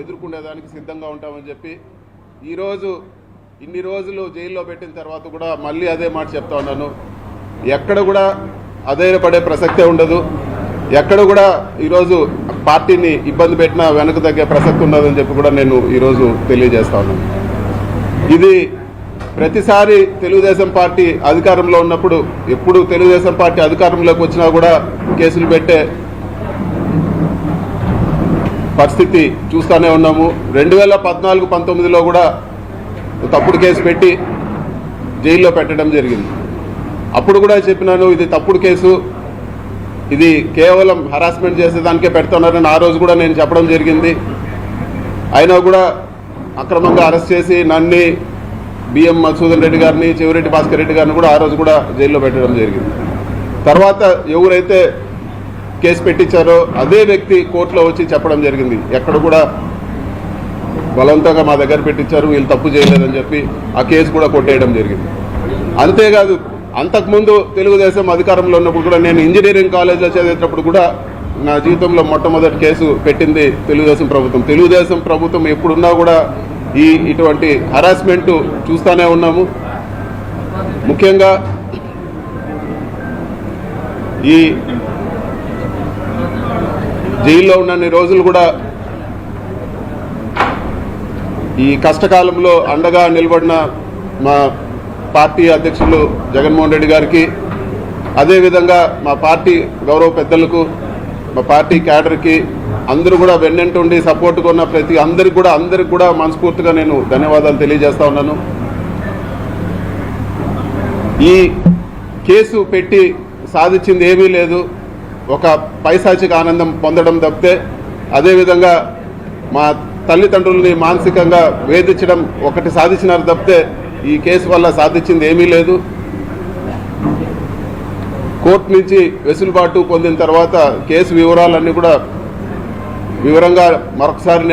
ఎదుర్కొనేదానికి సిద్ధంగా ఉంటామని చెప్పి ఈరోజు ఇన్ని రోజులు జైల్లో పెట్టిన తర్వాత కూడా మళ్ళీ అదే మాట చెప్తా ఉన్నాను. ఎక్కడ కూడా అధైర్యపడే ప్రసక్తే ఉండదు. ఎక్కడ కూడా ఈరోజు పార్టీని ఇబ్బంది పెట్టినా వెనక తగ్గే ప్రసక్తి ఉండదని చెప్పి కూడా నేను ఈరోజు తెలియజేస్తా ఉన్నాను. ఇది ప్రతిసారి తెలుగుదేశం పార్టీ అధికారంలో ఉన్నప్పుడు ఎప్పుడు తెలుగుదేశం పార్టీ అధికారంలోకి వచ్చినా కూడా కేసులు పెట్టే పరిస్థితి చూస్తూనే ఉన్నాము. రెండు వేల పద్నాలుగు పంతొమ్మిదిలో కూడా తప్పుడు కేసు పెట్టి జైల్లో పెట్టడం జరిగింది. అప్పుడు కూడా చెప్పినాను ఇది తప్పుడు కేసు. ఇది కేవలం హరాస్మెంట్ చేసేదానికే పెడుతున్నారని ఆ రోజు కూడా నేను చెప్పడం జరిగింది. అయినా కూడా అక్రమంగా అరెస్ట్ చేసి నన్ని బిఎం మధుసూదన్ రెడ్డి గారిని చెవిరెడ్డి భాస్కర్ రెడ్డి గారిని కూడా ఆ రోజు కూడా జైల్లో పెట్టడం జరిగింది. తర్వాత ఎవరైతే కేసు పెట్టించారో అదే వ్యక్తి కోర్టులో వచ్చి చెప్పడం జరిగింది. ఎక్కడ కూడా బలవంతంగా మా దగ్గర పెట్టించారు వీళ్ళు తప్పు చేయలేదని చెప్పి ఆ కేసు కూడా కొట్టేయడం జరిగింది. అంతేకాదు అంతకుముందు తెలుగుదేశం అధికారంలో ఉన్నప్పుడు కూడా నేను ఇంజనీరింగ్ కాలేజ్లో చదివేటప్పుడు కూడా నా జీవితంలో మొట్టమొదటి కేసు పెట్టింది తెలుగుదేశం ప్రభుత్వం. తెలుగుదేశం ప్రభుత్వం ఎప్పుడున్నా కూడా ఈ ఇటువంటి హరాస్మెంట్ చూస్తూనే ఉన్నాము. ముఖ్యంగా ఈ జైల్లో ఉన్నన్ని రోజులు కూడా ఈ కష్టకాలంలో అండగా నిలబడిన మా పార్టీ అధ్యక్షులు జగన్మోహన్ రెడ్డి గారికి అదేవిధంగా మా పార్టీ గౌరవ పెద్దలకు మా పార్టీ క్యాడర్కి అందరూ కూడా వెన్నెంటుండి సపోర్ట్గా ఉన్న ప్రతి అందరికి కూడా అందరికి కూడా మనస్ఫూర్తిగా నేను ధన్యవాదాలు తెలియజేస్తా ఉన్నాను. ఈ కేసు పెట్టి సాధించింది ఏమీ లేదు. ఒక పైశాచిక ఆనందం పొందడం తప్పితే అదేవిధంగా మా తల్లిదండ్రుల్ని మానసికంగా వేధించడం ఒకటి సాధించినారు తప్పితే ఈ కేసు వల్ల సాధించింది ఏమీ లేదు. కోర్టు నుంచి వెసులుబాటు పొందిన తర్వాత కేసు వివరాలన్నీ కూడా వివరంగా మరొకసారి